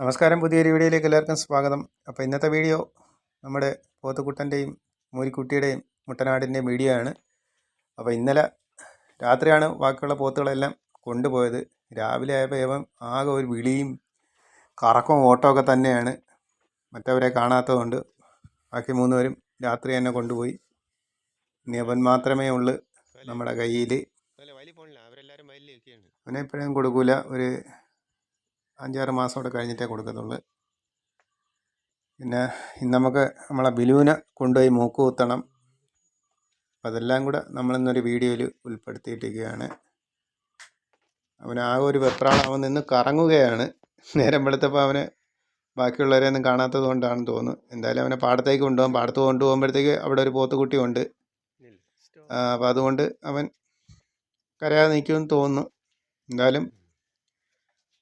നമസ്കാരം. പുതിയൊരു വീഡിയോയിലേക്ക് എല്ലാവർക്കും സ്വാഗതം. അപ്പോൾ ഇന്നത്തെ വീഡിയോ നമ്മുടെ പോത്തുകുട്ടന്റെയും മൂരിക്കുട്ടിയുടെയും മുട്ടനാടിന്റെയും വീഡിയോ ആണ്. അപ്പോൾ ഇന്നലെ രാത്രിയാണ് ബാക്കിയുള്ള പോത്തുകളെല്ലാം കൊണ്ടുപോയത്. രാവിലെ ആയപ്പോൾ ഏവം ആകെ ഒരു വിളിയും കറക്കവും ഓട്ടമൊക്കെ തന്നെയാണ് മറ്റവരെ കാണാത്തതുകൊണ്ട് ബാക്കി മൂന്നുപേരും രാത്രി തന്നെ കൊണ്ടുപോയി. ഇനി അവൻ മാത്രമേ ഉള്ളൂ നമ്മുടെ കയ്യിൽ. അവനെ ഇപ്പോഴും കൊടുക്കൂല. ഒരു അഞ്ചാറ് മാസം കൂടെ കഴിഞ്ഞിട്ടേ കൊടുക്കത്തുള്ളൂ. പിന്നെ ഇന്ന് നമുക്ക് നമ്മളെ ബിലുവിനെ കൊണ്ടുപോയി മൂക്ക് കുത്തണം അപ്പം അതെല്ലാം കൂടെ നമ്മളിന്നൊരു വീഡിയോയിൽ ഉൾപ്പെടുത്തിയിട്ടിരിക്കുകയാണ്. അവനാകെ ഒരു വെപ്രാളം. അവൻ നിന്ന് കറങ്ങുകയാണ്. നേരം വെളുത്തപ്പോൾ അവന് ബാക്കിയുള്ളവരെയൊന്നും കാണാത്തത് കൊണ്ടാണെന്ന് തോന്നുന്നു. എന്തായാലും അവനെ പാടത്തേക്ക് കൊണ്ടുപോകാം പാടത്ത് കൊണ്ടുപോകുമ്പോഴത്തേക്ക് അവിടെ ഒരു പോത്തുകുട്ടിയുണ്ട്. അപ്പോൾ അതുകൊണ്ട് അവൻ കരയാതെ നിൽക്കുമെന്ന് തോന്നുന്നു. എന്തായാലും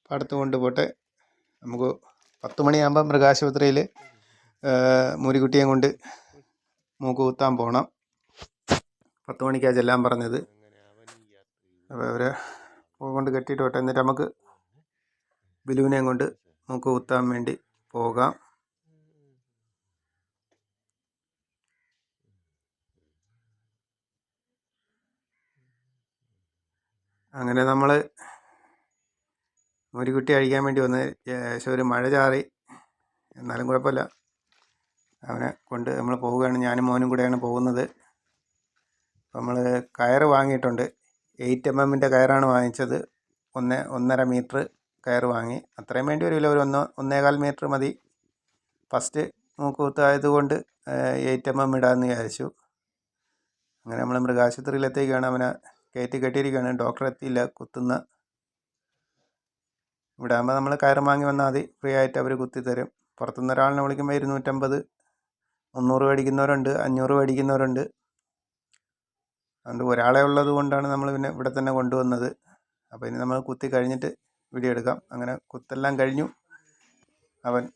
പാടത്ത് കൊണ്ടുപോട്ടെ നമുക്ക് പത്ത് മണിയാകുമ്പോൾ മൃഗാശുപത്രിയിൽ മുരിക്കുട്ടിയെ കൊണ്ട് മൂക്ക് കുത്താൻ പോകണം പത്ത് മണിക്കാണ് ചെല്ലാൻ പറഞ്ഞത്. അപ്പോൾ അവരെ കൊണ്ട് കെട്ടിയിട്ട് പോട്ടെ. എന്നിട്ട് നമുക്ക് ബിലുവിനെയും കൊണ്ട് മൂക്ക് കുത്താൻ വേണ്ടി പോകാം. അങ്ങനെ നമ്മൾ ഒരു കുട്ടി അഴിക്കാൻ വേണ്ടി വന്ന് ഏകദേശം ഒരു മഴ ചാറി. എന്നാലും കുഴപ്പമില്ല. അവനെ കൊണ്ട് നമ്മൾ പോവുകയാണ്. ഞാനും മോനും കൂടെയാണ് പോകുന്നത്. നമ്മൾ കയർ വാങ്ങിയിട്ടുണ്ട്. എയ്റ്റ് എം എമ്മിന്റെ കയറാണ് വാങ്ങിച്ചത്. ഒന്ന് ഒന്നര മീറ്റർ കയർ വാങ്ങി. അത്രയും വേണ്ടി വരില്ല. ഒരു ഒന്ന് ഒന്നേകാൽ മീറ്റർ മതി. ഫസ്റ്റ് മൂക്കൂത്തായതുകൊണ്ട് എയ്റ്റ് എം എം ഇടാമെന്ന് വിചാരിച്ചു. അങ്ങനെ നമ്മൾ മൃഗാശുപത്രിയിലെത്തേക്കാണ് അവനെ കയറ്റി കെട്ടിയിരിക്കുകയാണ്. ഡോക്ടർ എത്തിയില്ല. കുത്തുന്ന ഇവിടെ ആകുമ്പോൾ നമ്മൾ കയറും വാങ്ങി വന്നാൽ മതി. ഫ്രീ ആയിട്ട് അവർ കുത്തി തരും. പുറത്തുനിന്ന് ഒരാളിനെ വിളിക്കുമ്പോൾ ഇരുന്നൂറ്റമ്പത് മുന്നൂറ് മേടിക്കുന്നവരുണ്ട് അഞ്ഞൂറ് മേടിക്കുന്നവരുണ്ട്. അതുകൊണ്ട് ഒരാളെ ഉള്ളത് കൊണ്ടാണ് നമ്മൾ പിന്നെ ഇവിടെ തന്നെ കൊണ്ടുവന്നത്. അപ്പോൾ ഇനി നമ്മൾ കുത്തി കഴിഞ്ഞിട്ട് വീഡിയോ എടുക്കാം. അങ്ങനെ കുത്തെല്ലാം കഴിഞ്ഞു. അവൻ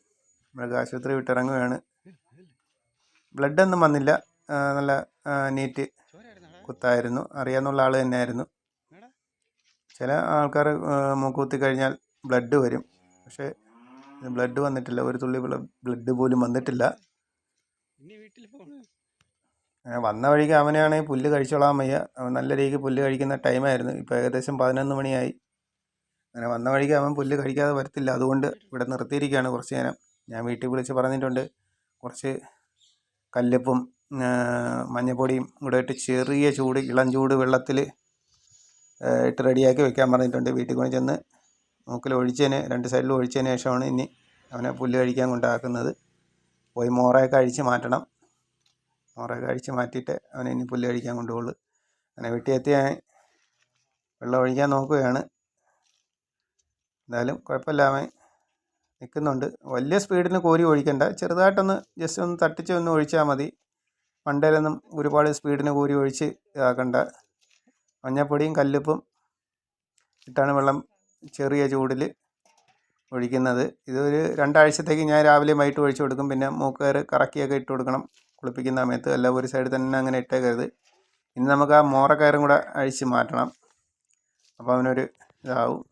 മൃഗാശുപത്രി വിട്ടിറങ്ങുകയാണ്. ബ്ലഡൊന്നും വന്നില്ല. നല്ല നീറ്റ് കുത്തായിരുന്നു. അറിയാവുന്ന ആൾ തന്നെയായിരുന്നു. ചില ആൾക്കാർ മൂക്കുത്തി കഴിഞ്ഞാൽ ബ്ലഡ് വരും. പക്ഷേ ബ്ലഡ് വന്നിട്ടില്ല. ഒരു തുള്ളി ബ്ലഡ് പോലും വന്നിട്ടില്ല. വന്ന വഴിക്ക് അവനാണെങ്കിൽ പുല്ല് കഴിച്ചോളാൻ വയ്യ. അവൻ നല്ല രീതിക്ക് പുല്ല് കഴിക്കുന്ന ടൈമായിരുന്നു ഇപ്പോൾ ഏകദേശം പതിനൊന്ന് മണിയായി. അങ്ങനെ വന്ന വഴിക്ക് അവൻ പുല്ല് കഴിക്കാതെ വരത്തില്ല. അതുകൊണ്ട് ഇവിടെ നിർത്തിയിരിക്കുകയാണ് കുറച്ച് നേരം. ഞാൻ വീട്ടിൽ വിളിച്ച് പറഞ്ഞിട്ടുണ്ട്. കുറച്ച് കല്ലുപ്പും മഞ്ഞപ്പൊടിയും കൂടെ ഇട്ട് ചെറിയ ചൂട് ഇളം ചൂട് വെള്ളത്തിൽ ഇട്ട് റെഡിയാക്കി വെക്കാൻ പറഞ്ഞിട്ടുണ്ട്. വീട്ടിൽ കൊണ്ട് ചെന്ന് മൂക്കിൽ ഒഴിച്ചതിന് രണ്ട് സൈഡിൽ ഒഴിച്ചതിന് ശേഷമാണ് ഇനി അവനെ പുല്ല് കഴിക്കാൻ കൊണ്ടാക്കുന്നത്. പോയി മോറയൊക്കെ അഴിച്ച് മാറ്റണം. മോറയൊക്കെ അഴിച്ച് മാറ്റിയിട്ട് അവനെ ഇനി പുല്ല് കഴിക്കാൻ കൊണ്ടുപോകുള്ളൂ അങ്ങനെ വെട്ടിയെത്തി വെള്ളം ഒഴിക്കാൻ നോക്കുകയാണ്. എന്തായാലും കുഴപ്പമില്ല അവൻ നിൽക്കുന്നുണ്ട്. വലിയ സ്പീഡിന് കോരി ഒഴിക്കണ്ട. ചെറുതായിട്ടൊന്ന് ജസ്റ്റ് ഒന്ന് തട്ടിച്ച് ഒന്ന് ഒഴിച്ചാൽ മതി. മണ്ടയിലൊന്നും ഒരുപാട് സ്പീഡിന് കോരി ഒഴിച്ച് ഇതാക്കണ്ട. മഞ്ഞപ്പൊടിയും കല്ലുപ്പും ഇട്ടാണ് വെള്ളം ചെറിയ ചൂടിൽ ഒഴിക്കുന്നത്. ഇതൊരു രണ്ടാഴ്ചത്തേക്ക് ഞാൻ രാവിലെ വൈകിട്ട് ഒഴിച്ചു കൊടുക്കും. പിന്നെ മൂക്കേർ കറക്കിയൊക്കെ ഇട്ട് കൊടുക്കണം. കുളിപ്പിക്കുന്ന സമയത്ത് അല്ല ഒരു സൈഡിൽ തന്നെ അങ്ങനെ ഇട്ടേക്കരുത്. ഇനി നമുക്ക് ആ മോറക്കയറും കൂടെ അഴിച്ച് മാറ്റണം. അപ്പോൾ അവനൊരു ഇതാവും.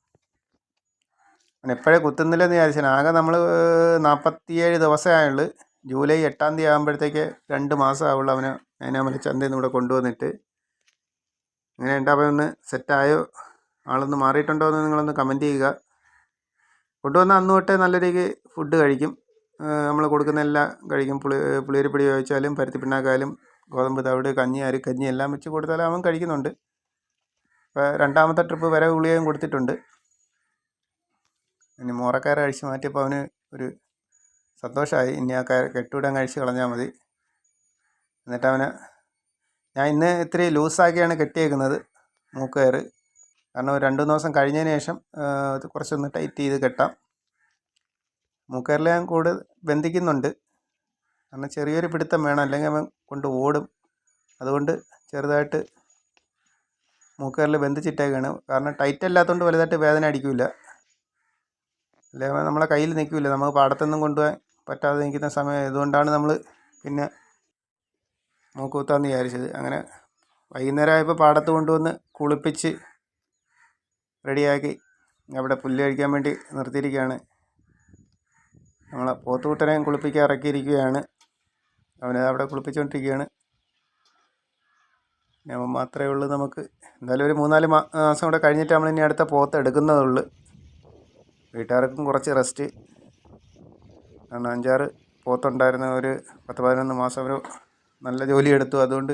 അവൻ എപ്പോഴേ കുത്തുന്നില്ലെന്ന് വിചാരിച്ചാൽ ആകെ നമ്മൾ നാൽപ്പത്തിയേഴ് ദിവസമേ ആയുള്ളൂ. ജൂലൈ എട്ടാം തീയതി ആകുമ്പോഴത്തേക്ക് രണ്ട് മാസം ആവുള്ളൂ അവന് അതിനാമല ചന്തയിൽ നിന്ന് ഇവിടെ കൊണ്ടുവന്നിട്ട്. അങ്ങനെ ഒന്ന് സെറ്റായോ ആളൊന്ന് മാറിയിട്ടുണ്ടോ എന്ന് നിങ്ങളൊന്ന് കമന്റ് ചെയ്യുക. കൊണ്ടുവന്ന അന്ന് തൊട്ടേ നല്ല രീതിക്ക് ഫുഡ് കഴിക്കും. നമ്മൾ കൊടുക്കുന്ന എല്ലാം കഴിക്കും. പുളി പുളിയരിപ്പൊടി ചോദിച്ചാലും പരുത്തി പിണ്ണാക്കായാലും ഗോതമ്പ് തവിട് കഞ്ഞി അരി കഞ്ഞി എല്ലാം വെച്ച് കൊടുത്താലും അവൻ കഴിക്കുന്നുണ്ട്. ഇപ്പോൾ രണ്ടാമത്തെ ട്രിപ്പ് വരെ ഗുളികയും കൊടുത്തിട്ടുണ്ട്. ഇനി മോറക്കാരെ കഴിച്ച് മാറ്റിയപ്പോൾ അവന് ഒരു സന്തോഷമായി ഇനി ആ കെട്ടുവിടാൻ കഴിച്ച് കളഞ്ഞാൽ മതി. എന്നിട്ട് അവനെ ഞാൻ ഇന്ന് ഇത്തിരി ലൂസാക്കിയാണ് കെട്ടിയേക്കുന്നത്. മൂക്കയർ കാരണം രണ്ട് ദിവസം കഴിഞ്ഞതിന് ശേഷം ഇത് കുറച്ചൊന്ന് ടൈറ്റ് ചെയ്ത് കെട്ടാം. മൂക്കയറിൽ ഞാൻ കൂടുതൽ ബന്ധിക്കുന്നുണ്ട്. കാരണം ചെറിയൊരു പിടുത്തം വേണം. അല്ലെങ്കിൽ അവൻ കൊണ്ട് ഓടും. അതുകൊണ്ട് ചെറുതായിട്ട് മൂക്കയറിൽ ബന്ധിച്ചിട്ടേക്കാണ്. കാരണം ടൈറ്റ് അല്ലാത്തതുകൊണ്ട് വലുതായിട്ട് വേദന അടിക്കില്ല അല്ലെങ്കിൽ നമ്മളെ കയ്യിൽ നിൽക്കില്ല നമുക്ക് പാടത്തൊന്നും കൊണ്ടുപോകാൻ പറ്റാതെ നിൽക്കുന്ന സമയം ഇതുകൊണ്ടാണ് നമ്മൾ പിന്നെ മൂക്കൂത്താന്ന് വിചാരിച്ചത്. അങ്ങനെ വൈകുന്നേരം ആയപ്പോൾ പാടത്ത് കൊണ്ടുവന്ന് കുളിപ്പിച്ച് റെഡിയാക്കി അവിടെ പുല്ല് കഴിക്കാൻ വേണ്ടി നിർത്തിയിരിക്കുകയാണ്. നമ്മളെ പോത്തുകുട്ടനെയും കുളിപ്പിക്കാൻ ഇറക്കിയിരിക്കുകയാണ്. അവനെ അവിടെ കുളിപ്പിച്ചുകൊണ്ടിരിക്കുകയാണ്. ഞാൻ മാത്രമേ ഉള്ളൂ നമുക്ക്. എന്തായാലും ഒരു മൂന്നാൽ മാസം കൂടെ കഴിഞ്ഞിട്ട് നമ്മൾ ഇനി അടുത്ത പോത്ത് എടുക്കുന്നതുള്ളൂ വീട്ടുകാർക്കും കുറച്ച് റെസ്റ്റ് കാരണം അഞ്ചാറ് പോത്തുണ്ടായിരുന്ന. ഒരു പത്ത് പതിനൊന്ന് മാസം ഒരു നല്ല ജോലി എടുത്തു. അതുകൊണ്ട്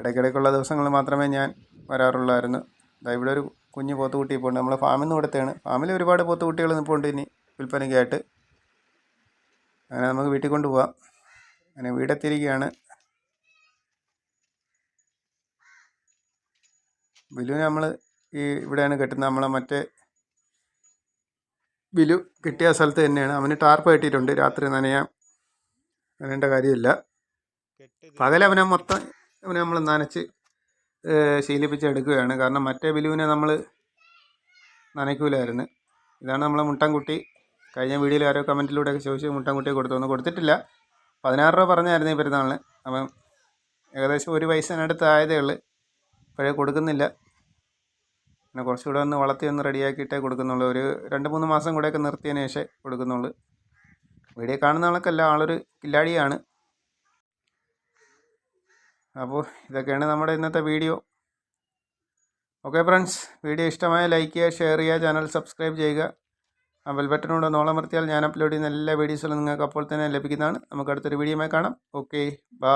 ഇടയ്ക്കിടയ്ക്കുള്ള ദിവസങ്ങൾ മാത്രമേ ഞാൻ വരാറുള്ളായിരുന്നു. ഇവിടെ ഒരു കുഞ്ഞ് പോത്തുകുട്ടി ഇപ്പോൾ ഉണ്ട് നമ്മളെ ഫാമിൽ നിന്ന് കൊടുത്തതാണ്. ഫാമിൽ ഒരുപാട് പോത്തുകുട്ടികൾ ഉണ്ട് ഇനി വിൽപ്പനയ്ക്കായിട്ട്. അങ്ങനെ നമുക്ക് വീട്ടിൽ കൊണ്ടുപോകാം അങ്ങനെ വീടെത്തിയിരിക്കുകയാണ്. ബിലു നമ്മൾ ഈ ഇവിടെയാണ് കെട്ടുന്നത്. നമ്മളെ മറ്റേ ബിലു കിട്ടിയ സ്ഥലത്ത് തന്നെയാണ്. അവന് ടാർപ്പ് കെട്ടിയിട്ടുണ്ട്. രാത്രി നനയാൻ നനേണ്ട കാര്യമില്ല. പകലവനെ മൊത്തം അവനെ നമ്മൾ നനച്ച് ശീലിപ്പിച്ചെടുക്കുകയാണ് കാരണം മറ്റേ ബിലുവിനെ നമ്മൾ നനയ്ക്കൂലായിരുന്നു. ഇതാണ് നമ്മളെ മുട്ടൻകുട്ടി. കഴിഞ്ഞ വീഡിയോയിൽ ആരോ കമന്റിലൂടെയൊക്കെ ചോദിച്ചു മുട്ടൻകുട്ടിയെ കൊടുത്തു. ഒന്നും കൊടുത്തിട്ടില്ല. പതിനാറ് രൂപ പറഞ്ഞായിരുന്നു ഈ പെരുന്നാളിന്. അപ്പം ഏകദേശം ഒരു വയസ്സിനടുത്ത് ആയതേ ഉള്ളു. ഇപ്പോഴേ കൊടുക്കുന്നില്ല. പിന്നെ കുറച്ചുകൂടെ ഒന്ന് വളർത്തി ഒന്ന് റെഡിയാക്കിയിട്ടേ കൊടുക്കുന്നുള്ളൂ. ഒരു രണ്ട് മൂന്ന് മാസം കൂടെയൊക്കെ നിർത്തിയതിന് ശേഷമേ കൊടുക്കുന്നുള്ളൂ. വീഡിയോ കാണുന്ന ആളൊക്കെ ആൾക്കല്ല ആളൊരു കില്ലാടിയാണ്. അപ്പോൾ ഇതൊക്കെയാണ് നമ്മുടെ ഇന്നത്തെ വീഡിയോ. ഓക്കെ ഫ്രണ്ട്സ് വീഡിയോ ഇഷ്ടമായ ലൈക്ക് ചെയ്യുക ഷെയർ ചെയ്യുക ചാനൽ സബ്സ്ക്രൈബ് ചെയ്യുക. ആ ബെൽ ബട്ടനോട് നോളമർത്തിയാൽ ഞാൻ അപ്ലോഡ് ചെയ്യുന്ന എല്ലാ വീഡിയോസിലും നിങ്ങൾക്ക് അപ്പോൾ തന്നെ ലഭിക്കുന്നതാണ്. നമുക്ക് അടുത്തൊരു വീഡിയോയുമായി കാണാം. Okay bye